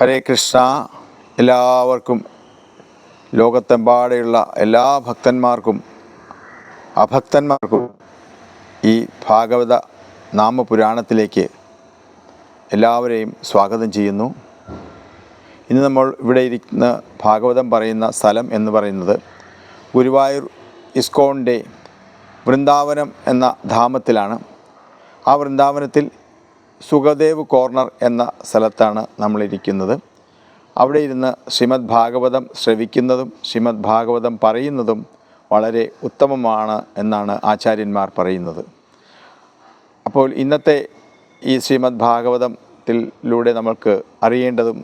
ഹരേ കൃഷ്ണ. എല്ലാവർക്കും ലോകത്തെമ്പാടെയുള്ള എല്ലാ ഭക്തന്മാർക്കും അഭക്തന്മാർക്കും ഈ ഭാഗവത നാമപുരാണത്തിലേക്ക് എല്ലാവരെയും സ്വാഗതം ചെയ്യുന്നു. ഇന്ന് നമ്മൾ ഇവിടെ ഇരിക്കുന്ന ഭാഗവതം പറയുന്ന സ്ഥലം എന്ന് പറയുന്നത് ഗുരുവായൂർ ഇസ്കോണിന്റെ വൃന്ദാവനം എന്ന ധാമത്തിലാണ്. ആ വൃന്ദാവനത്തിൽ സുഖദേവ് കോർണർ എന്ന സ്ഥലത്താണ് നമ്മളിരിക്കുന്നത്. അവിടെ ഇരുന്ന് ശ്രീമദ് ഭാഗവതം ശ്രവിക്കുന്നതും ശ്രീമദ് ഭാഗവതം പറയുന്നതും വളരെ ഉത്തമമാണ് എന്നാണ് ആചാര്യന്മാർ പറയുന്നത്. അപ്പോൾ ഇന്നത്തെ ഈ ശ്രീമദ് ഭാഗവതത്തിലൂടെ നമുക്ക് അറിയേണ്ടതും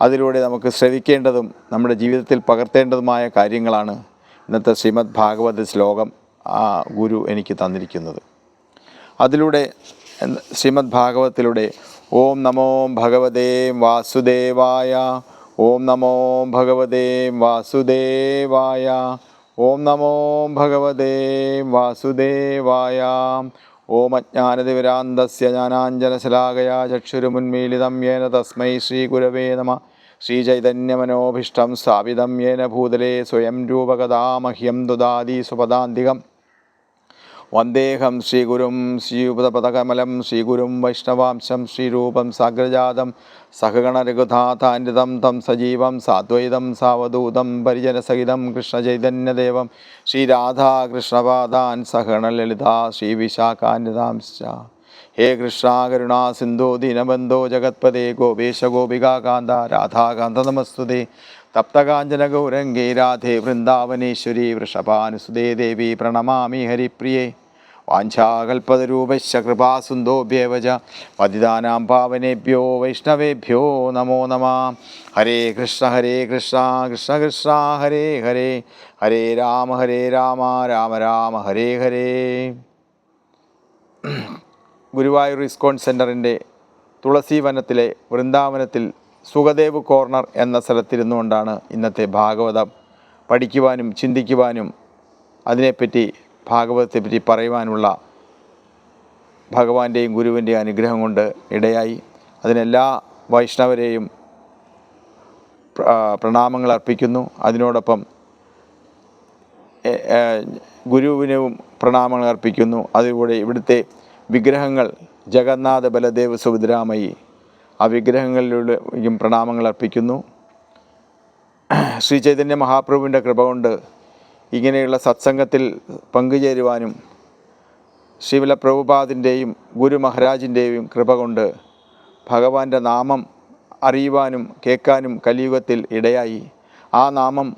അതിലൂടെ നമുക്ക് ശ്രവിക്കേണ്ടതും നമ്മുടെ ജീവിതത്തിൽ പകർത്തേണ്ടതുമായ കാര്യങ്ങളാണ് ഇന്നത്തെ ശ്രീമദ് ഭാഗവത ശ്ലോകം ആ ഗുരു എനിക്ക് തന്നിരിക്കുന്നത്. അതിലൂടെ ശ്രീമദ് ഭാഗവത്തിലൂടെ ഓം നമോ ഭഗവതേ വാസുദേവായ ഓം നമോ ഭഗവതേ വാസുദേവായ ഓം നമോ ഭഗവതേ വാസുദേവായ. ഓം അജ്ഞാനതിവിരാന്തസ്യ ജ്ഞാനാഞ്ജനശലാകയാ ചക്ഷുരുമുന്മീലിതം യേന തസ്മൈ ശ്രീഗുരവേ നമ. ശ്രീചൈതന്യമനോഭീഷ്ടം സ്ഥാപിതം യേന ഭൂതലേ സ്വയം രൂപകഥാമഹ്യം ദുദാതി സുപദാന്തികം. വന്ദേഹം ശ്രീഗുരും ശ്രീയുപതപദകമലം ശ്രീഗുരും വൈഷ്ണവാംശം ശ്രീരൂപം സാഗ്രജാതം സഹഗണരഘുധാതാന്യതം തം സജീവം സാദ്വൈതം സാവധൂതം പരിജനസഹിതം കൃഷ്ണചൈതന്യദേവം ശ്രീരാധാകൃഷ്ണപാദാൻ സഹഗണലളിതാ ശ്രീവിശാഖാന്യതാംശ ഹേ കൃഷ്ണ കരുണാ സിന്ധു ദീനബന്ധോ ജഗത്പദേ ഗോപേശ ഗോപികാകാന്ത രാധാകാന്ത നമസ്തുതേ. തപ്തകാഞ്ചന ഗൗരംഗേ രാധേ വൃന്ദാവനേശ്വരി വൃഷഭാനുസുതേ ദേവി പ്രണമാമി ഹരിപ്രിയേ. വാഞ്ചാകൽപതരൂപശ്ച കൃപാസുന്ദോഭ്യേവച പതിതാനാം പാവനേഭ്യോ വൈഷ്ണവേഭ്യോ നമോ നമ. ഹരേ കൃഷ്ണ ഹരേ കൃഷ്ണ കൃഷ്ണ കൃഷ്ണ ഹരേ ഹരേ. ഹരേ രാമ ഹരേ രാമ രാമ രാമ ഹരേ ഹരേ. ഗുരുവായൂർ ഇസ്കോൺ സെന്ററിന്റെ തുളസി വനത്തിലെ വൃന്ദാവനത്തിൽ സുഖദേവ് കോർണർ എന്ന സ്ഥലത്തിരുന്നുകൊണ്ടാണ് ഇന്നത്തെ ഭാഗവതം പഠിക്കുവാനും ചിന്തിക്കുവാനും അതിനെപ്പറ്റി ഭാഗവതത്തെപ്പറ്റി പറയുവാനുള്ള ഭഗവാന്റെയും ഗുരുവിന്റെയും അനുഗ്രഹം കൊണ്ട് ഇടയായി. അതിനെല്ലാ വൈഷ്ണവരെയും പ്രണാമങ്ങൾ അർപ്പിക്കുന്നു. അതിനോടൊപ്പം ഗുരുവിനും പ്രണാമങ്ങൾ അർപ്പിക്കുന്നു. അതിലൂടെ ഇവിടുത്തെ വിഗ്രഹങ്ങൾ ജഗന്നാഥ ബലദേവ സുഭദ്രാമയി ആ വിഗ്രഹങ്ങളിലൂടെയും പ്രണാമങ്ങൾ അർപ്പിക്കുന്നു. ശ്രീ ചൈതന്യ മഹാപ്രഭുവിന്റെ കൃപ കൊണ്ട് ഇങ്ങനെയുള്ള സത്സംഗത്തിൽ പങ്കുചേരുവാനും ശിവല പ്രഭുപാദിന്റെയും ഗുരു മഹാരാജിന്റെയും കൃപ കൊണ്ട് ഭഗവാന്റെ നാമം അറിയുവാനും കേൾക്കാനും കലിയുഗത്തിൽ ഇടയായി. ആ നാമം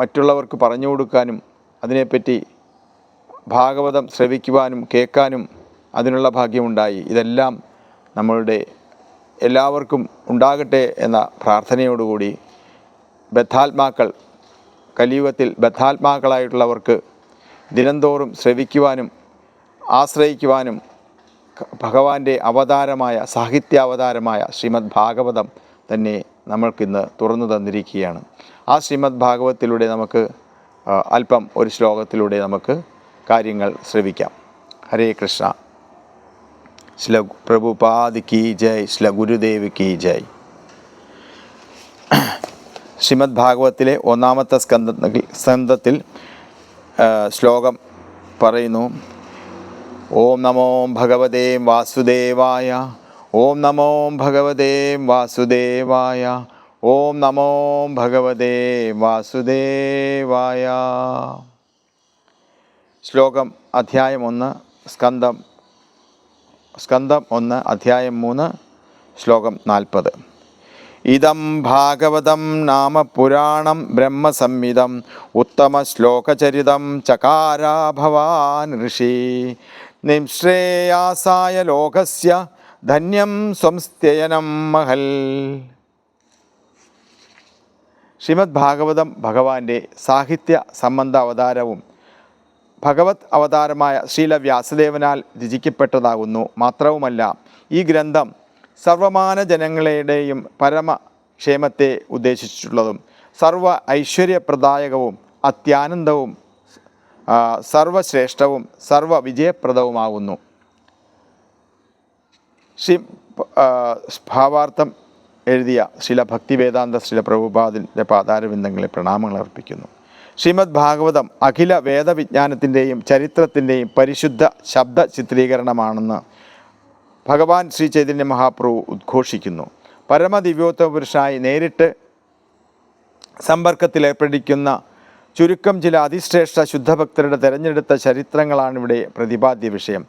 മറ്റുള്ളവർക്ക് പറഞ്ഞു കൊടുക്കാനും അതിനെപ്പറ്റി ഭാഗവതം ശ്രവിക്കുവാനും കേൾക്കാനും അതിനുള്ള ഭാഗ്യമുണ്ടായി. ഇതെല്ലാം നമ്മളുടെ എല്ലാവർക്കും ഉണ്ടാകട്ടെ എന്ന പ്രാർത്ഥനയോടുകൂടി ബദ്ധാത്മാക്കൾ കലിയുഗത്തിൽ ബദ്ധാത്മാക്കളായിട്ടുള്ളവർക്ക് ദിനംതോറും ശ്രവിക്കുവാനും ആശ്രയിക്കുവാനും ഭഗവാന്റെ അവതാരമായ സാഹിത്യാവതാരമായ ശ്രീമദ് ഭാഗവതം തന്നെ നമ്മൾക്കിന്ന് തുറന്നു തന്നിരിക്കുകയാണ്. ആ ശ്രീമദ് ഭാഗവത്തിലൂടെ നമുക്ക് അല്പം ഒരു ശ്ലോകത്തിലൂടെ നമുക്ക് കാര്യങ്ങൾ ശ്രവിക്കാം. ഹരേ കൃഷ്ണ. ശ്ല പ്രഭുപാദ് കി ജയ് ശ്ല ഗുരുദേവ് കി ജയ്. ശ്രീമദ് ഭാഗവത്തിലെ ഒന്നാമത്തെ സ്കന്ധ സ്കന്ധത്തിൽ ശ്ലോകം പറയുന്നു ഓം നമോ ഭഗവതേ വാസുദേവായ ഓം നമോ ഭഗവതേ വാസുദേവായ ഓം നമോ ഭഗവതേ വാസുദേവായ. ശ്ലോകം അധ്യായം ഒന്ന് സ്കന്ധം സ്കന്ധം ഒന്ന് അധ്യായം മൂന്ന് ശ്ലോകം നാൽപ്പത്. ഇതം ഭാഗവതം നാമ പുരാണം ബ്രഹ്മസംഹിതം ഉത്തമശ്ലോകചരിതം ചകാരാ ഭവാൻ ഋഷി. നിംശ്രേയാസായ ലോകസ്യ ധന്യം സംസ്ഥയനം മഹൽ. ശ്രീമദ് ഭാഗവതം ഭഗവാന്റെ സാഹിത്യ സംബന്ധ അവതാരവും ഭഗവത് അവതാരമായ ശ്രീല വ്യാസദേവനാൽ രചിക്കപ്പെട്ടതാകുന്നു. മാത്രവുമല്ല ഈ ഗ്രന്ഥം സർവമാന ജനങ്ങളുടെയും പരമ ക്ഷേമത്തെ ഉദ്ദേശിച്ചിട്ടുള്ളതും സർവ ഐശ്വര്യപ്രദായകവും അത്യാനന്ദവും സർവശ്രേഷ്ഠവും സർവ വിജയപ്രദവുമാകുന്നു ശ്രീ ഭാവാർത്ഥം എഴുതിയ ശില ഭക്തിവേദാന്ത ശില പ്രഭുപാദിന്റെ പാതാരബിന്ദങ്ങളെ പ്രണാമങ്ങൾ അർപ്പിക്കുന്നു. ശ്രീമദ് ഭാഗവതം അഖില വേദവിജ്ഞാനത്തിന്റെയും ചരിത്രത്തിന്റെയും പരിശുദ്ധ ശബ്ദ ചിത്രീകരണമാണെന്ന് ഭഗവാൻ ശ്രീ ചൈതന്യ മഹാപ്രഭു ഉദ്ഘോഷിക്കുന്നു. പരമദിവ്യോത്തമ പുരുഷനായി നേരിട്ട് സമ്പർക്കത്തിലേർപ്പെടിക്കുന്ന ചുരുക്കം ചില അതിശ്രേഷ്ഠ ശുദ്ധഭക്തരുടെ തിരഞ്ഞെടുത്ത ചരിത്രങ്ങളാണ് ഇവിടെ പ്രതിപാദ്യ വിഷയം.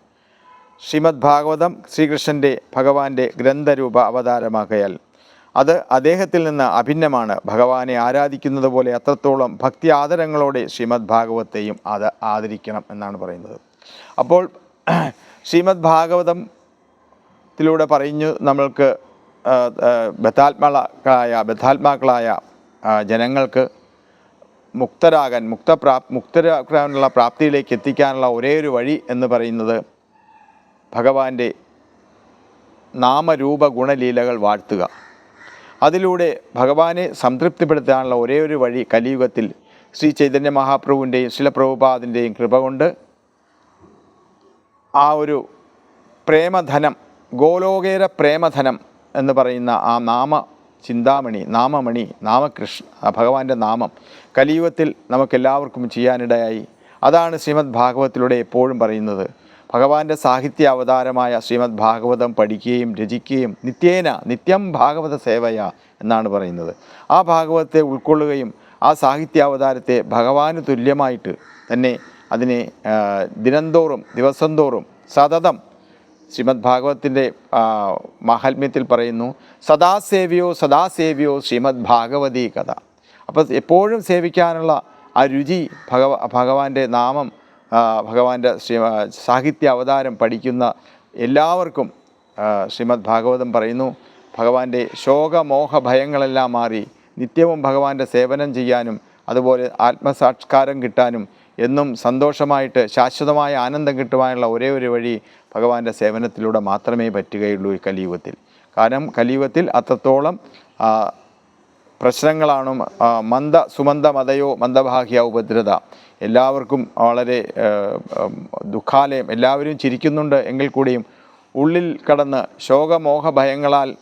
ശ്രീമദ് ഭാഗവതം ശ്രീകൃഷ്ണന്റെ ഭഗവാന്റെ ഗ്രന്ഥരൂപ അവതാരമാകയാൽ അത് അദ്ദേഹത്തിൽ നിന്ന് അഭിന്നമാണ്. ഭഗവാനെ ആരാധിക്കുന്നത് പോലെ അത്രത്തോളം ഭക്തി ആദരങ്ങളോടെ ശ്രീമദ് ഭാഗവത്തെയും അത് ആദരിക്കണം എന്നാണ് പറയുന്നത്. അപ്പോൾ ശ്രീമദ് ഭാഗവതം ത്തിലൂടെ പറഞ്ഞു നമ്മൾക്ക് ബദ്ധാത്മാക്കളായ ബദ്ധാത്മാക്കളായ ജനങ്ങൾക്ക് മുക്തരാകാൻ മുക്തപ്രാ മുക്തരാക്കാനുള്ള പ്രാപ്തിയിലേക്ക് എത്തിക്കാനുള്ള ഒരേ ഒരു വഴി എന്ന് പറയുന്നത് ഭഗവാന്റെ നാമരൂപ ഗുണലീലകൾ വാഴ്ത്തുക. അതിലൂടെ ഭഗവാനെ സംതൃപ്തിപ്പെടുത്താനുള്ള ഒരേ ഒരു വഴി കലിയുഗത്തിൽ ശ്രീ ചൈതന്യ മഹാപ്രഭുവിന്റെയും ശിലപ്രഭുപാദിന്റെയും കൃപ കൊണ്ട് ആ ഒരു പ്രേമധനം ഗോലോകേര പ്രേമധനം എന്ന് പറയുന്ന ആ നാമ ചിന്താമണി നാമമണി നാമകൃഷ്ണ ഭഗവാന്റെ നാമം കലിയുഗത്തിൽ നമുക്കെല്ലാവർക്കും ചെയ്യാനിടയായി. അതാണ് ശ്രീമദ് ഭാഗവത്തിലൂടെ എപ്പോഴും പറയുന്നത്. ഭഗവാന്റെ സാഹിത്യ അവതാരമായ ശ്രീമദ് ഭാഗവതം പഠിക്കുകയും രചിക്കുകയും നിത്യേന നിത്യം ഭാഗവത സേവയ എന്നാണ് പറയുന്നത്. ആ ഭാഗവതത്തെ ഉൾക്കൊള്ളുകയും ആ സാഹിത്യ അവതാരത്തെ ഭഗവാന് തുല്യമായിട്ട് തന്നെ അതിനെ ദിനംതോറും ദിവസം തോറും സതതം ശ്രീമദ് ഭാഗവത്തിന്റെ മാഹാത്മ്യത്തിൽ പറയുന്നു സദാസേവ്യോ സദാസേവ്യോ ശ്രീമദ് ഭാഗവതി കഥ. അപ്പോൾ എപ്പോഴും സേവിക്കാനുള്ള ആ രുചി ഭഗവ ഭഗവാന്റെ നാമം ഭഗവാന്റെ ശ്രീ സാഹിത്യ അവതാരം പഠിക്കുന്ന എല്ലാവർക്കും ശ്രീമദ് ഭാഗവതം പറയുന്നു ഭഗവാന്റെ ശോകമോഹ ഭയങ്ങളെല്ലാം മാറി നിത്യവും ഭഗവാന്റെ സേവനം ചെയ്യാനും അതുപോലെ ആത്മസാക്ഷാത്കാരം കിട്ടാനും എന്നും സന്തോഷമായിട്ട് ശാശ്വതമായ ആനന്ദം കിട്ടുവാനുള്ള ഒരേ ഒരു വഴി ഭഗവാന്റെ സേവനത്തിലൂടെ മാത്രമേ പറ്റുകയുള്ളൂ ഈ കലിയുഗത്തിൽ. കാരണം കലിയുഗത്തിൽ അത്രത്തോളം പ്രശ്നങ്ങളാണ് മന്ദ സുമന്ദ മതയോ മന്ദഭാഗ്യ ഉപദ്രത. എല്ലാവർക്കും വളരെ ദുഃഖാലയം. എല്ലാവരും ചിരിക്കുന്നുണ്ട് എങ്കിൽ കൂടിയും ഉള്ളിൽ കടന്ന് ശോകമോഹ ഭയങ്ങളാൽ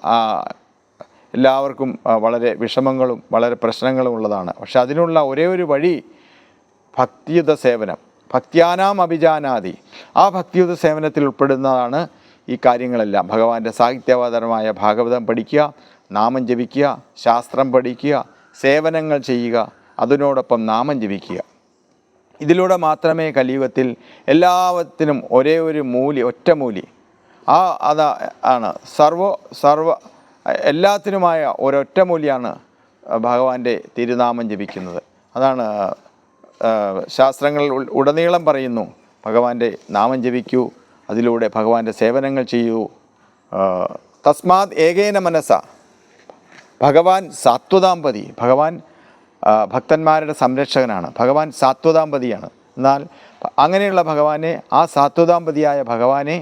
എല്ലാവർക്കും വളരെ വിഷമങ്ങളും വളരെ പ്രശ്നങ്ങളും ഉള്ളതാണ്. പക്ഷെ അതിനുള്ള ഒരേ ഒരു വഴി ഭക്തിയുത സേവനം ഭക്ത്യാനാം അഭിജാനാദി. ആ ഭക്തിയുത സേവനത്തിൽ ഉൾപ്പെടുന്നതാണ് ഈ കാര്യങ്ങളെല്ലാം. ഭഗവാന്റെ സാഹിത്യാവതരമായ ഭാഗവതം പഠിക്കുക നാമം ജപിക്കുക ശാസ്ത്രം പഠിക്കുക സേവനങ്ങൾ ചെയ്യുക അതിനോടൊപ്പം നാമം ജപിക്കുക. ഇതിലൂടെ മാത്രമേ കലിയുഗത്തിൽ എല്ലാത്തിനും ഒരേ ഒരു മൂലി ഒറ്റമൂലി ആ അതാ ആണ്. സർവ സർവ എല്ലാത്തിനുമായ ഒരൊറ്റമൂലിയാണ് ഭഗവാന്റെ തിരുനാമം ജപിക്കുന്നത്. അതാണ് ശാസ്ത്രങ്ങൾ ഉടനീളം പറയുന്നു ഭഗവാന്റെ നാമം ജപിക്കൂ അതിലൂടെ ഭഗവാന്റെ സേവനങ്ങൾ ചെയ്യൂ. തസ്മാത് ഏകേന മനസ്സ. ഭഗവാൻ സാത്വതാമ്പതി ഭഗവാൻ ഭക്തന്മാരുടെ സംരക്ഷകനാണ് ഭഗവാൻ സാത്വതാമ്പതിയാണ് എന്നാൽ അങ്ങനെയുള്ള ഭഗവാനെ ആ സാത്വതാമ്പതിയായ ഭഗവാനെ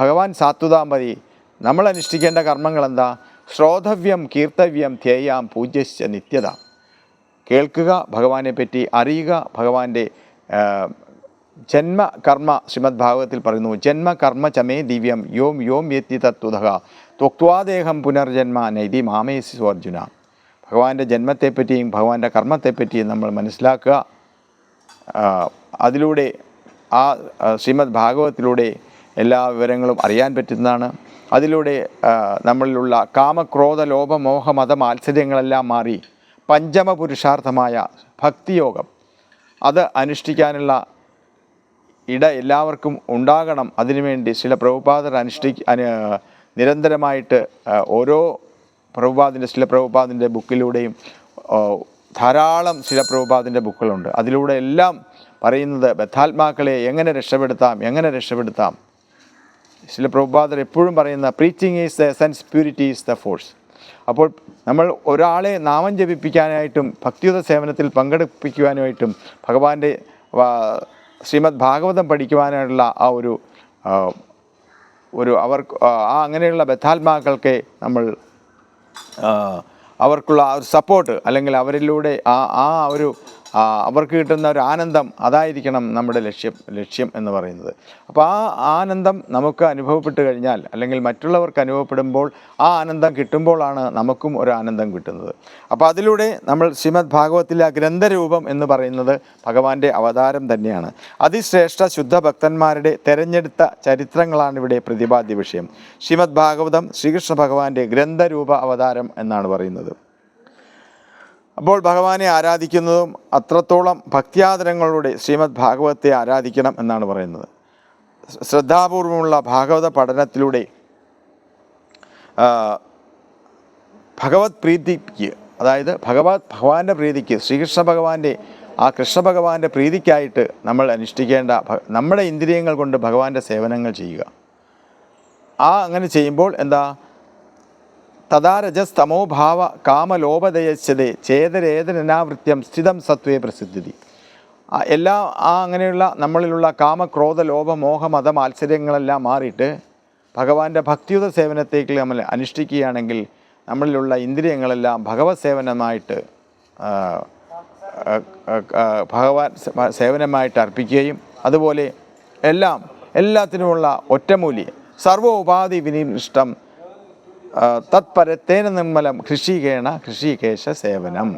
ഭഗവാൻ സാത്വതാമ്പതി നമ്മൾ അനുഷ്ഠിക്കേണ്ട കർമ്മങ്ങൾ എന്താ ശ്രോതവ്യം കീർത്തവ്യം ധ്യേയാം പൂജ്യശ്ച നിത്യത. കേൾക്കുക ഭഗവാനെ പറ്റി അറിയുക ഭഗവാന്റെ ജന്മ കർമ്മ ശ്രീമദ് ഭാഗവതത്തിൽ പറയുന്നു ജന്മ കർമ്മ ചമേ ദിവ്യം യോം യോം യത്തി തത്വതക ത്വക്വാദേഹം പുനർജന്മ നൈതി മാമേസി അർജുന ഭഗവാന്റെ ജന്മത്തെപ്പറ്റിയും ഭഗവാന്റെ കർമ്മത്തെപ്പറ്റിയും നമ്മൾ മനസ്സിലാക്കുക. അതിലൂടെ ആ ശ്രീമദ് ഭാഗവത്തിലൂടെ എല്ലാ വിവരങ്ങളും അറിയാൻ പറ്റുന്നതാണ്. അതിലൂടെ നമ്മളിലുള്ള കാമക്രോധ ലോഭ മോഹ മത മാത്സര്യങ്ങളെല്ലാം മാറി പഞ്ചമ പുരുഷാർത്ഥമായ ഭക്തിയോഗം. അത് അനുഷ്ഠിക്കാനുള്ള ഇട എല്ലാവർക്കും ഉണ്ടാകണം. അതിനുവേണ്ടി ചില പ്രഭുപാദർ അനുഷ്ഠി അനു നിരന്തരമായിട്ട് ഓരോ പ്രഭുപാദിന്റെ ചില പ്രഭുപാദിന്റെ ബുക്കിലൂടെയും ധാരാളം ചില പ്രഭുപാദിന്റെ ബുക്കുകളുണ്ട്. അതിലൂടെ എല്ലാം പറയുന്നത് ബദ്ധാത്മാക്കളെ എങ്ങനെ രക്ഷപ്പെടുത്താം എങ്ങനെ രക്ഷപ്പെടുത്താം. ചില പ്രഭുപാദർ എപ്പോഴും പറയുന്ന preaching is the essence purity is the force അപ്പോൾ നമ്മൾ ഒരാളെ നാമം ജപിപ്പിക്കാനായിട്ടും ഭക്തിയുത സേവനത്തിൽ പങ്കെടുപ്പിക്കുവാനുമായിട്ടും ഭഗവാന്റെ ശ്രീമദ് ഭാഗവതം പഠിക്കുവാനായിട്ടുള്ള ആ ഒരു ഒരു അവർ ആ അങ്ങനെയുള്ള ബദ്ധാത്മാക്കൾക്ക് നമ്മൾ അവർക്കുള്ള ആ ഒരു സപ്പോർട്ട് അല്ലെങ്കിൽ അവരിലൂടെ ആ ആ ഒരു അവർക്ക് കിട്ടുന്ന ഒരു ആനന്ദം അതായിരിക്കണം നമ്മുടെ ലക്ഷ്യം ലക്ഷ്യം എന്ന് പറയുന്നത്. അപ്പോൾ ആ ആനന്ദം നമുക്ക് അനുഭവപ്പെട്ട് കഴിഞ്ഞാൽ അല്ലെങ്കിൽ മറ്റുള്ളവർക്ക് അനുഭവപ്പെടുമ്പോൾ ആ ആനന്ദം കിട്ടുമ്പോഴാണ് നമുക്കും ഒരു ആനന്ദം കിട്ടുന്നത്. അപ്പോൾ അതിലൂടെ നമ്മൾ ശ്രീമദ് ഭാഗവത്തിലെ ഗ്രന്ഥരൂപം എന്ന് പറയുന്നത് ഭഗവാന്റെ അവതാരം തന്നെയാണ്. അതിശ്രേഷ്ഠ ശുദ്ധ ഭക്തന്മാരുടെ തെരഞ്ഞെടുത്ത ചരിത്രങ്ങളാണ് ഇവിടെ പ്രതിപാദ്യ വിഷയം. ശ്രീമദ് ഭാഗവതം ശ്രീകൃഷ്ണ ഭഗവാന്റെ ഗ്രന്ഥരൂപ അവതാരം എന്നാണ് പറയുന്നത്. അപ്പോൾ ഭഗവാനെ ആരാധിക്കുന്നതും അത്രത്തോളം ഭക്ത്യാദരങ്ങളുടെ ശ്രീമദ് ഭാഗവത്തെ ആരാധിക്കണം എന്നാണ് പറയുന്നത്. ശ്രദ്ധാപൂർവമുള്ള ഭാഗവത പഠനത്തിലൂടെ ഭഗവത് പ്രീതിക്ക് അതായത് ഭഗവത് ഭഗവാന്റെ പ്രീതിക്ക് ശ്രീകൃഷ്ണ ഭഗവാന്റെ ആ കൃഷ്ണ ഭഗവാന്റെ പ്രീതിക്കായിട്ട് നമ്മൾ അനുഷ്ഠിക്കേണ്ട നമ്മുടെ ഇന്ദ്രിയങ്ങൾ കൊണ്ട് ഭഗവാന്റെ സേവനങ്ങൾ ചെയ്യുക. ആ അങ്ങനെ ചെയ്യുമ്പോൾ എന്താ? തഥാ രജസ്തമോ ഭാവ കാമലോപദയച്ചതേ ചേതരേതനാവൃത്യം സ്ഥിതം സത്വേ പ്രസിദ്ധി എല്ലാ ആ അങ്ങനെയുള്ള നമ്മളിലുള്ള കാമക്രോധ ലോഭ മോഹ മത മാത്സര്യങ്ങളെല്ലാം മാറിയിട്ട് ഭഗവാന്റെ ഭക്തിയുത സേവനത്തേക്ക് നമ്മൾ അനുഷ്ഠിക്കുകയാണെങ്കിൽ നമ്മളിലുള്ള ഇന്ദ്രിയങ്ങളെല്ലാം ഭഗവത് സേവനമായിട്ട് ഭഗവാൻ സേവനമായിട്ട് അർപ്പിക്കുകയും അതുപോലെ എല്ലാം എല്ലാത്തിനുമുള്ള ഒറ്റമൂലി സർവോപാധി വിനിഷ്ടം തത്പരത്തേന നിർമ്മലം കൃഷികേണ കൃഷികേശ സേവനം.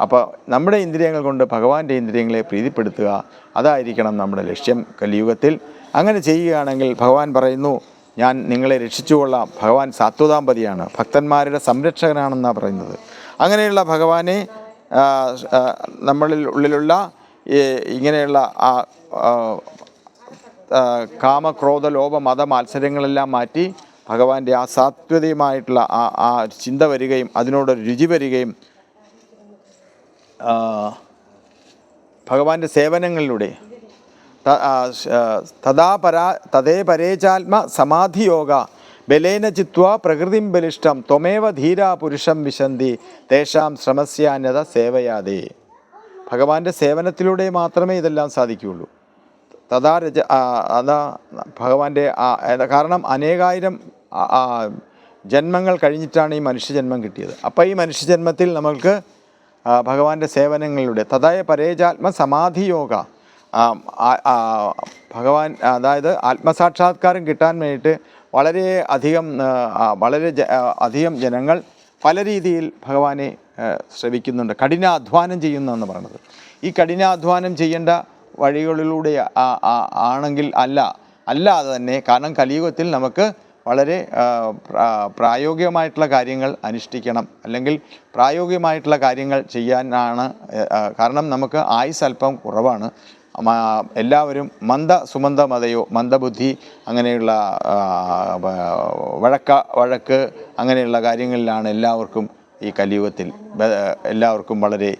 അപ്പോൾ നമ്മുടെ ഇന്ദ്രിയങ്ങൾ കൊണ്ട് ഭഗവാന്റെ ഇന്ദ്രിയങ്ങളെ പ്രീതിപ്പെടുത്തുക അതായിരിക്കണം നമ്മുടെ ലക്ഷ്യം കലിയുഗത്തിൽ. അങ്ങനെ ചെയ്യുകയാണെങ്കിൽ ഭഗവാൻ പറയുന്നു ഞാൻ നിങ്ങളെ രക്ഷിച്ചുകൊള്ളാം. ഭഗവാൻ സാത്വതാമ്പതിയാണ് ഭക്തന്മാരുടെ സംരക്ഷകനാണെന്നാണ് പറയുന്നത്. അങ്ങനെയുള്ള ഭഗവാനെ നമ്മളിൽ ഉള്ളിലുള്ള ഇങ്ങനെയുള്ള ആ കാമക്രോധ ലോഭ മത മത്സരങ്ങളെല്ലാം മാറ്റി ഭഗവാന്റെ ആ സാത്വതയുമായിട്ടുള്ള ആ ആ ചിന്ത വരികയും അതിനോടൊരു രുചി വരികയും ഭഗവാന്റെ സേവനങ്ങളിലൂടെ തഥാ പരാ തതേ പരേചാത്മ സമാധിയോഗ ബലേന ചിത്വ പ്രകൃതിം ബലിഷ്ടം ത്വമേവ ധീരാ പുരുഷം വിശന്തി തേഷാം ശ്രമസ്യാന്യത സേവയാതെ. ഭഗവാന്റെ സേവനത്തിലൂടെ മാത്രമേ ഇതെല്ലാം സാധിക്കുകയുള്ളൂ. തഥാ രച അതാ ഭഗവാന്റെ കാരണം അനേകായിരം ജന്മങ്ങൾ കഴിഞ്ഞിട്ടാണ് ഈ മനുഷ്യജന്മം കിട്ടിയത്. അപ്പോൾ ഈ മനുഷ്യജന്മത്തിൽ നമ്മൾക്ക് ആ, ഭഗവാന്റെ സേവനങ്ങളിലൂടെ തഥായ പരേജാത്മ സമാധിയോഗ ഭഗവാൻ അതായത് ആത്മസാക്ഷാത്കാരം കിട്ടാൻ വേണ്ടിയിട്ട് വളരെ അധികം വളരെ അധികം ജനങ്ങൾ പല രീതിയിൽ ഭഗവാനെ ശ്രവിക്കുന്നുണ്ട്. കഠിനാധ്വാനം ചെയ്യുന്നതെന്ന് പറയുന്നത്. ഈ കഠിനാധ്വാനം ചെയ്യേണ്ട വഴികളിലൂടെ ആണെങ്കിൽ അല്ല അല്ലാതെ തന്നെ കാരണം കലിയുഗത്തിൽ നമുക്ക് വളരെ പ്രായോഗികമായിട്ടുള്ള കാര്യങ്ങൾ അനുഷ്ഠിക്കണം. അല്ലെങ്കിൽ പ്രായോഗികമായിട്ടുള്ള കാര്യങ്ങൾ ചെയ്യാനാണ് കാരണം നമുക്ക് ആയുസ് അല്പം കുറവാണ്. എല്ലാവരും മന്ദ സുമന്ദ മതയോ മന്ദബുദ്ധി അങ്ങനെയുള്ള വഴക്ക വഴക്ക് അങ്ങനെയുള്ള കാര്യങ്ങളിലാണ് എല്ലാവർക്കും ഈ കലിയുഗത്തിൽ എല്ലാവർക്കും വളരെ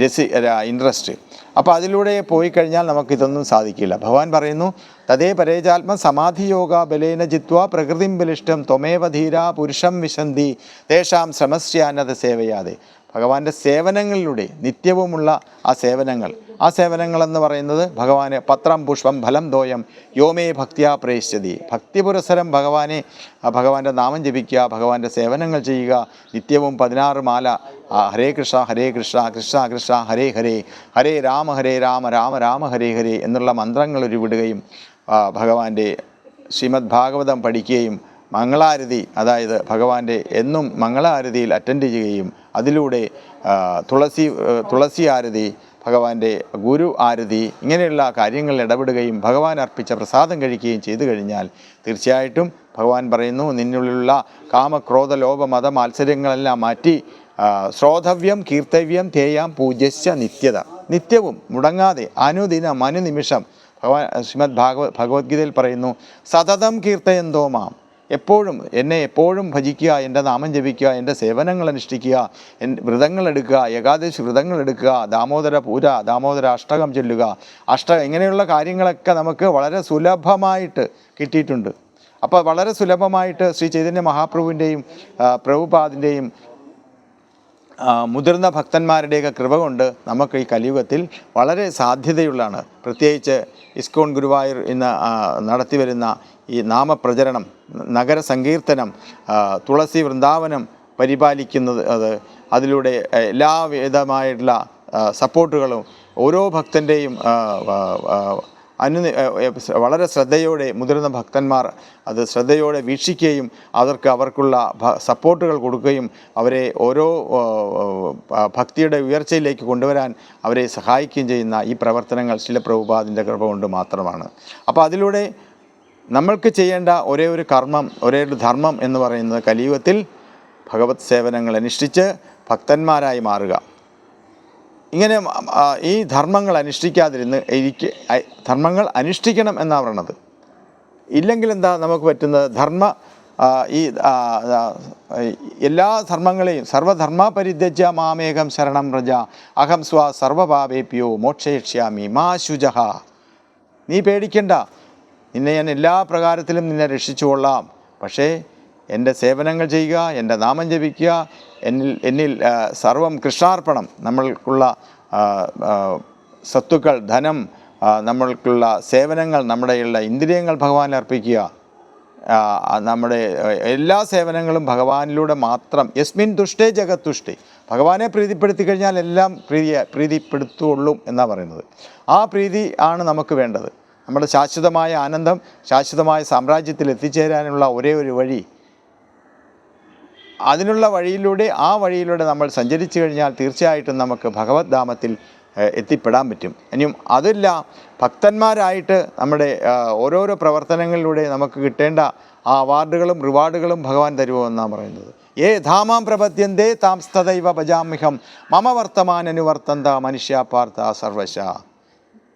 രസി ഇൻട്രസ്റ്റ് അപ്പോൾ അതിലൂടെ പോയി കഴിഞ്ഞാൽ നമുക്കിതൊന്നും സാധിക്കില്ല. ഭഗവാൻ പറയുന്നു തതേ പരേജാത്മ സമാധിയോഗ ബലേന ജിത്വ പ്രകൃതിം ബലിഷ്ടം ത്വമേവ ധീര പുരുഷം വിശന്തി തേഷാം ശ്രമസ്യാനത സേവയാതെ. ഭഗവാന്റെ സേവനങ്ങളിലൂടെ നിത്യവുമുള്ള ആ സേവനങ്ങൾ. ആ സേവനങ്ങളെന്ന് പറയുന്നത് ഭഗവാന് പത്രം പുഷ്പം ഫലം ദോയം യോമേ ഭക്തിയാ പ്രേശ്യതി ഭക്തി പുരസരം ഭഗവാനെ ഭഗവാന്റെ നാമം ജപിക്കുക ഭഗവാന്റെ സേവനങ്ങൾ ചെയ്യുക നിത്യവും പതിനാറ് മാല ഹരേ കൃഷ്ണ ഹരേ കൃഷ്ണ കൃഷ്ണ കൃഷ്ണ ഹരേ ഹരേ ഹരേ രാമ ഹരേ രാമ രാമ രാമ ഹരേ ഹരേ എന്നുള്ള മന്ത്രങ്ങൾ ഉരുവിടുകയും ഭഗവാന്റെ ശ്രീമദ് ഭാഗവതം പഠിക്കുകയും മംഗളാരതി അതായത് ഭഗവാന്റെ എന്നും മംഗളാരതിയിൽ അറ്റൻഡ് ചെയ്യുകയും അതിലൂടെ തുളസി തുളസി ആരതി ഭഗവാന്റെ ഗുരു ആരതി ഇങ്ങനെയുള്ള കാര്യങ്ങളിൽ ഇടപെടുകയും ഭഗവാൻ അർപ്പിച്ച പ്രസാദം കഴിക്കുകയും ചെയ്തു കഴിഞ്ഞാൽ തീർച്ചയായിട്ടും ഭഗവാൻ പറയുന്നു നിന്നുള്ള കാമക്രോധ ലോഭ മത മാത്സര്യങ്ങളെല്ലാം മാറ്റി ശ്രോതവ്യം കീർത്തവ്യം തേയാം പൂജ്യശ്ച നിത്യത. നിത്യവും മുടങ്ങാതെ അനുദിനം അനുനിമിഷം ഭഗവാൻ ശ്രീമദ് ഭാഗവ ഭഗവത്ഗീതയിൽ പറയുന്നു സതതം കീർത്തയന്തോ മാം. എപ്പോഴും എന്നെ എപ്പോഴും ഭജിക്കുക എന്റെ നാമം ജപിക്കുക എന്റെ സേവനങ്ങൾ അനുഷ്ഠിക്കുക എൻ വ്രതങ്ങൾ എടുക്കുക ഏകാദശി വ്രതങ്ങൾ എടുക്കുക ദാമോദര പൂര ദാമോദര അഷ്ടകം ചൊല്ലുക അഷ്ട ഇങ്ങനെയുള്ള കാര്യങ്ങളൊക്കെ നമുക്ക് വളരെ സുലഭമായിട്ട് കിട്ടിയിട്ടുണ്ട്. അപ്പോൾ വളരെ സുലഭമായിട്ട് ശ്രീ ചൈതന്യ മഹാപ്രഭുവിന്റെയും പ്രഭുപാദിന്റെയും മുതിർന്ന ഭക്തന്മാരുടെയൊക്കെ കൃപ കൊണ്ട് നമുക്ക് ഈ കലിയുഗത്തിൽ വളരെ സാധ്യതയുള്ളതാണ്. പ്രത്യേകിച്ച് ഇസ്കോൺ ഗുരുവായൂർ ഇന്ന് നടത്തി നടത്തിവരുന്ന ഈ നാമപ്രചരണം നഗര സങ്കീർത്തനം തുളസി വൃന്ദാവനം പരിപാലിക്കുന്നത് അത് അതിലൂടെ എല്ലാവിധമായിട്ടുള്ള സപ്പോർട്ടുകളും ഓരോ ഭക്തന്റെയും അനു വളരെ ശ്രദ്ധയോടെ മുതിർന്ന ഭക്തന്മാർ അത് ശ്രദ്ധയോടെ വീക്ഷിക്കുകയും അവർക്ക് അവർക്കുള്ള സപ്പോർട്ടുകൾ കൊടുക്കുകയും അവരെ ഓരോ ഭക്തിയുടെ ഉയർച്ചയിലേക്ക് കൊണ്ടുവരാൻ അവരെ സഹായിക്കുകയും ചെയ്യുന്ന ഈ പ്രവർത്തനങ്ങൾ ശിലപ്രഭുപാദിന്റെ കൃപ കൊണ്ട് മാത്രമാണ്. അപ്പോൾ അതിലൂടെ നമ്മൾക്ക് ചെയ്യേണ്ട ഒരേ ഒരു കർമ്മം ഒരേ ഒരു ധർമ്മം എന്ന് പറയുന്നത് കലിയുഗത്തിൽ ഭഗവത് സേവനങ്ങൾ അനുഷ്ഠിച്ച് ഭക്തന്മാരായി മാറുക. ഇങ്ങനെ ഈ ധർമ്മങ്ങൾ അനുഷ്ഠിക്കാതിരുന്ന് ഇരിക്ക ധർമ്മങ്ങൾ അനുഷ്ഠിക്കണം എന്നാണ് പറയണത്. ഇല്ലെങ്കിൽ എന്താ നമുക്ക് പറ്റുന്നത്? ധർമ്മ ഈ എല്ലാ ധർമ്മങ്ങളെയും സർവധർമ്മ പരിത്യജ്യ മാമേകം ശരണം പ്രജ അഹം സ്വ സർവപാപേപ്യോ മോക്ഷയിഷ്യാമി മാ ശുജഹ നീ പേടിക്കണ്ട. നിന്നെ ഞാൻ എല്ലാ പ്രകാരത്തിലും നിന്നെ രക്ഷിച്ചുകൊള്ളാം. പക്ഷേ എന്റെ സേവനങ്ങൾ ചെയ്യുക എന്റെ നാമം ജപിക്കുക എന്നിൽ എന്നിൽ സർവം കൃഷ്ണാർപ്പണം നമ്മൾക്കുള്ള സ്വത്തുക്കൾ ധനം നമ്മൾക്കുള്ള സേവനങ്ങൾ നമ്മുടെയുള്ള ഇന്ദ്രിയങ്ങൾ ഭഗവാൻ അർപ്പിക്കുക. നമ്മുടെ എല്ലാ സേവനങ്ങളും ഭഗവാനിലൂടെ മാത്രം. യസ്മിൻ തുഷ്ടേ ജഗത് തുഷ്ടേ ഭഗവാനെ പ്രീതിപ്പെടുത്തി കഴിഞ്ഞാൽ എല്ലാം പ്രീതി പ്രീതിപ്പെടുത്തുള്ളൂ എന്നാണ് പറയുന്നത്. ആ പ്രീതി ആണ് നമുക്ക് വേണ്ടത്. നമ്മുടെ ശാശ്വതമായ ആനന്ദം ശാശ്വതമായ സാമ്രാജ്യത്തിൽ എത്തിച്ചേരാനുള്ള ഒരേ ഒരു വഴി. അതിനുള്ള വഴിയിലൂടെ ആ വഴിയിലൂടെ നമ്മൾ സഞ്ചരിച്ചു കഴിഞ്ഞാൽ തീർച്ചയായിട്ടും നമുക്ക് ഭഗവത് ധാമത്തിൽ എത്തിപ്പെടാൻ പറ്റും. ഇനിയും അതില്ല ഭക്തന്മാരായിട്ട് നമ്മുടെ ഓരോരോ പ്രവർത്തനങ്ങളിലൂടെ നമുക്ക് കിട്ടേണ്ട ആ അവാർഡുകളും റിവാർഡുകളും ഭഗവാൻ തരുമോ എന്നാണ് പറയുന്നത്. ഏ ധാമാം പ്രപദ്യന്തേ താംസ്തദൈവ ഭജാമിഹം മമ വർത്തമാനനുവർത്തന്ത സർവശ.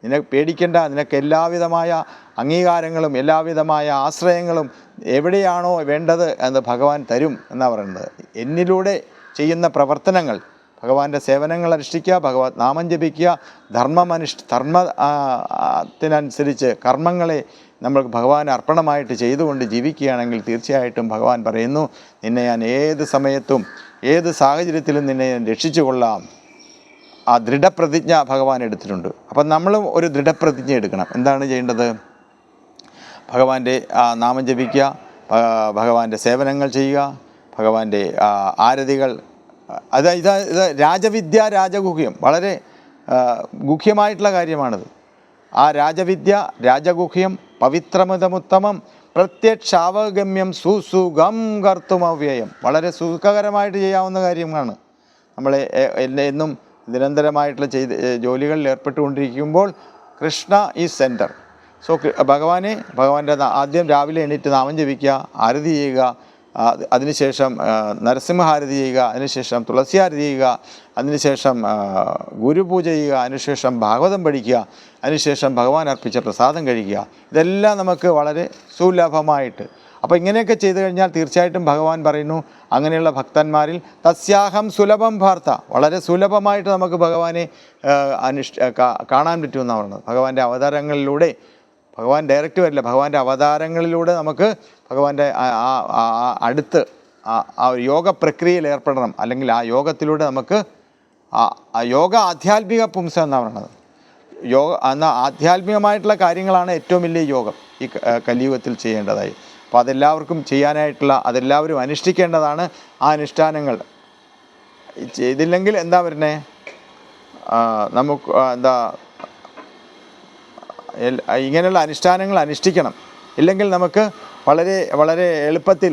നിനക്ക് പേടിക്കേണ്ട. നിനക്ക് എല്ലാവിധമായ അംഗീകാരങ്ങളും എല്ലാവിധമായ ആശ്രയങ്ങളും എവിടെയാണോ വേണ്ടത് എന്ന് ഭഗവാൻ തരും എന്നാണ് പറയുന്നത്. എന്നിലൂടെ ചെയ്യുന്ന പ്രവർത്തനങ്ങൾ ഭഗവാന്റെ സേവനങ്ങൾ അനുഷ്ഠിക്കുക ഭഗവത് നാമം ജപിക്കുക ധർമ്മം അനുഷ്ഠ ധർമ്മ ആ, ആ, ത്തിനനുസരിച്ച് കർമ്മങ്ങളെ നമ്മൾ ഭഗവാൻ അർപ്പണമായിട്ട് ചെയ്തുകൊണ്ട് ജീവിക്കുകയാണെങ്കിൽ തീർച്ചയായിട്ടും ഭഗവാൻ പറയുന്നു നിന്നെ ഞാൻ ഏത് സമയത്തും ഏത് സാഹചര്യത്തിലും നിന്നെ ഞാൻ രക്ഷിച്ചു കൊള്ളാം. ആ ദൃഢപ്രതിജ്ഞ ഭഗവാൻ എടുത്തിട്ടുണ്ട്. അപ്പം നമ്മളും ഒരു ദൃഢപ്രതിജ്ഞ എടുക്കണം. എന്താണ് ചെയ്യേണ്ടത്? ഭഗവാന്റെ നാമം ജപിക്കുക ഭഗവാന്റെ സേവനങ്ങൾ ചെയ്യുക ഭഗവാന്റെ ആരതികൾ അത് ഇത് ഇത് രാജവിദ്യ രാജഗുഹ്യം. വളരെ ഗുഹ്യമായിട്ടുള്ള കാര്യമാണിത്. ആ രാജവിദ്യ രാജഗുഹ്യം പവിത്രമിതമുത്തമം പ്രത്യക്ഷാവഗമ്യം സുസുഖം കർത്തുമവ്യയം വളരെ സുഖകരമായിട്ട് ചെയ്യാവുന്ന കാര്യമാണ്. നമ്മളെ എന്നും നിരന്തരമായിട്ടുള്ള ചെയ്ത് ജോലികളിൽ ഏർപ്പെട്ടുകൊണ്ടിരിക്കുമ്പോൾ കൃഷ്ണ ഈ സെന്റർ. സോ ഭഗവാനെ ഭഗവാന്റെ ആദ്യം രാവിലെ എണീറ്റ് നാമം ജപിക്കുക ആരതി ചെയ്യുക അതിനുശേഷം നരസിംഹാരതി ചെയ്യുക അതിനുശേഷം തുളസി ആരതി ചെയ്യുക അതിനുശേഷം ഗുരുപൂജ ചെയ്യുക അതിനുശേഷം ഭാഗവതം പഠിക്കുക അതിനുശേഷം ഭഗവാൻ അർപ്പിച്ച പ്രസാദം കഴിക്കുക. ഇതെല്ലാം നമുക്ക് വളരെ സുലഭമായിട്ട് അപ്പോൾ ഇങ്ങനെയൊക്കെ ചെയ്തു കഴിഞ്ഞാൽ തീർച്ചയായിട്ടും ഭഗവാൻ പറയുന്നു അങ്ങനെയുള്ള ഭക്തന്മാരിൽ തസ്യാഹം സുലഭം ഭാർത്ത വളരെ സുലഭമായിട്ട് നമുക്ക് ഭഗവാനെ അനുഷ്ഠ കാണാൻ പറ്റുമെന്നാണ്. പറയുന്നത് ഭഗവാന്റെ അവതാരങ്ങളിലൂടെ ഭഗവാൻ ഡയറക്റ്റ് വരില്ല. ഭഗവാന്റെ അവതാരങ്ങളിലൂടെ നമുക്ക് ഭഗവാന്റെ അടുത്ത് ആ- യോഗ പ്രക്രിയയിൽ ഏർപ്പെടണം. അല്ലെങ്കിൽ ആ യോഗത്തിലൂടെ നമുക്ക് ആ യോഗ ആധ്യാത്മിക പുംസ എന്നാണ് പറയുന്നത്. യോഗ എന്നാൽ ആധ്യാത്മികമായിട്ടുള്ള കാര്യങ്ങളാണ് ഏറ്റവും വലിയ യോഗം ഈ കലിയുഗത്തിൽ ചെയ്യേണ്ടതായി. അപ്പോൾ അതെല്ലാവർക്കും ചെയ്യാനായിട്ടുള്ള അതെല്ലാവരും അനുഷ്ഠിക്കേണ്ടതാണ് ആ അനുഷ്ഠാനങ്ങൾ. ചെയ്തില്ലെങ്കിൽ എന്താ വരണേ? നമുക്ക് എന്താ ഇങ്ങനെയുള്ള അനുഷ്ഠാനങ്ങൾ അനുഷ്ഠിക്കണം. ഇല്ലെങ്കിൽ നമുക്ക് വളരെ വളരെ എളുപ്പത്തിൽ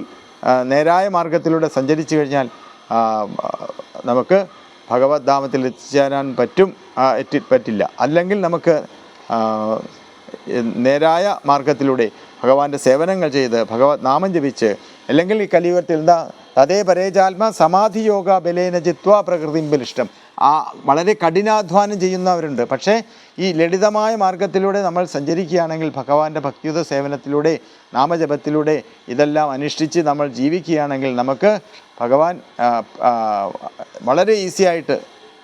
നേരായ മാർഗത്തിലൂടെ സഞ്ചരിച്ചു കഴിഞ്ഞാൽ നമുക്ക് ഭഗവത് ധാമത്തിൽ എത്തിച്ചേരാൻ പറ്റും എത്തി പറ്റില്ല. അല്ലെങ്കിൽ നമുക്ക് നേരായ മാർഗത്തിലൂടെ ഭഗവാന്റെ സേവനങ്ങൾ ചെയ്ത് ഭഗവത് നാമം ജപിച്ച് അല്ലെങ്കിൽ ഈ കലിയുഗത്തിൽ എന്താ തതേ പരേജാത്മ സമാധി യോഗ ബലേന ജിത്വ പ്രകൃതി ബലിഷ്ടം. ആ വളരെ കഠിനാധ്വാനം ചെയ്യുന്നവരുണ്ട്. പക്ഷേ ഈ ലളിതമായ മാർഗത്തിലൂടെ നമ്മൾ സഞ്ചരിക്കുകയാണെങ്കിൽ ഭഗവാന്റെ ഭക്തിയുത സേവനത്തിലൂടെ നാമജപത്തിലൂടെ ഇതെല്ലാം അനുഷ്ഠിച്ച് നമ്മൾ ജീവിക്കുകയാണെങ്കിൽ നമുക്ക് ഭഗവാൻ വളരെ ഈസിയായിട്ട്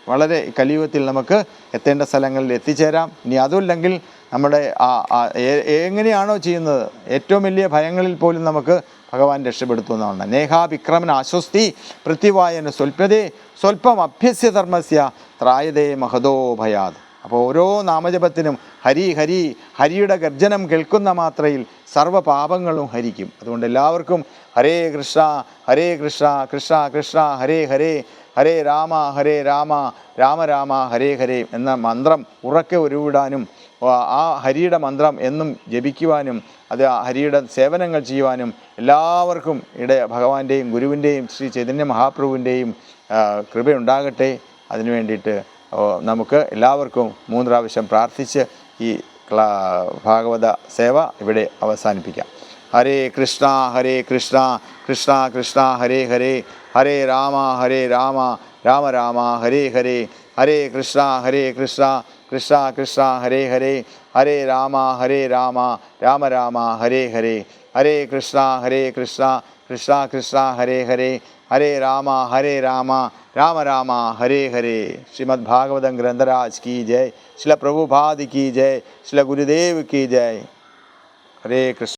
വളരെ കലിയുഗത്തിൽ നമുക്ക് എത്തേണ്ട സ്ഥലങ്ങളിൽ എത്തിച്ചേരാം. ഇനി അതുമില്ലെങ്കിൽ നമ്മുടെ എങ്ങനെയാണോ ചെയ്യുന്നത്? ഏറ്റവും വലിയ ഭയങ്ങളിൽ പോലും നമുക്ക് ഭഗവാൻ രക്ഷപ്പെടുത്തുന്നതാണ്. നേഹാവിക്രമൻ ആശ്വസ്തി പൃഥ്വിവായന സ്വൽപ്പതേ സ്വൽപ്പം അഭ്യസ്യ ധർമ്മസ്യ ത്രായതേ മഹതോ ഭയാത്. അപ്പോൾ ഓരോ നാമജപത്തിനും ഹരി ഹരി ഹരിയുടെ ഗർജനം കേൾക്കുന്ന മാത്രയിൽ സർവ പാപങ്ങളും ഹരിക്കും. അതുകൊണ്ട് എല്ലാവർക്കും ഹരേ കൃഷ്ണ ഹരേ കൃഷ്ണ കൃഷ്ണ കൃഷ്ണ ഹരേ ഹരേ ഹരേ രാമ ഹരേ രാമ രാമ രാമ ഹരേ ഹരേ എന്ന മന്ത്രം ഉറക്കെ ഉരുവിടാനും ആ- ഹരിയുടെ മന്ത്രം എന്നും ജപിക്കുവാനും അത് ഹരിയുടെ സേവനങ്ങൾ ചെയ്യുവാനും എല്ലാവർക്കും ഇട ഭഗവാന്റെയും ഗുരുവിന്റെയും ശ്രീ ചൈതന്യ മഹാപ്രഭുവിന്റെയും കൃപയുണ്ടാകട്ടെ. അതിനു വേണ്ടിയിട്ട് നമുക്ക് എല്ലാവർക്കും മൂന്ന് പ്രാവശ്യം പ്രാർത്ഥിച്ച് ഈ ഭാഗവത സേവ ഇവിടെ അവസാനിപ്പിക്കാം. ഹരേ കൃഷ്ണ ഹരേ കൃഷ്ണ കൃഷ്ണ കൃഷ്ണ ഹരേ ഹരേ ഹരേ രാമ ഹരേ രാമ രാമ രാമ ഹരേ ഹരേ ഹരേ കൃഷ്ണ ഹരേ കൃഷ്ണ. കൃഷ്ണ കൃഷ്ണ ഹരേ ഹരേ ഹരേ രാമ ഹരേ രാമ രാമ രാമ ഹരേ ഹരേ ഹരേ കൃഷ്ണ ഹരേ കൃഷ്ണ കൃഷ്ണ കൃഷ്ണ ഹരേ ഹരേ ഹരേ രാമ ഹരേ രാമ രാമ രാമ ഹരേ ഹരേ ശ്രീമദ് ഭാഗവതം ഗ്രന്ഥരാജ് കി ജയ് ശ്രീല പ്രഭുപാദ് കി ജയ് ശ്രീല ഗുരുദേവ് കി ജയ് ഹരേ കൃഷ്ണ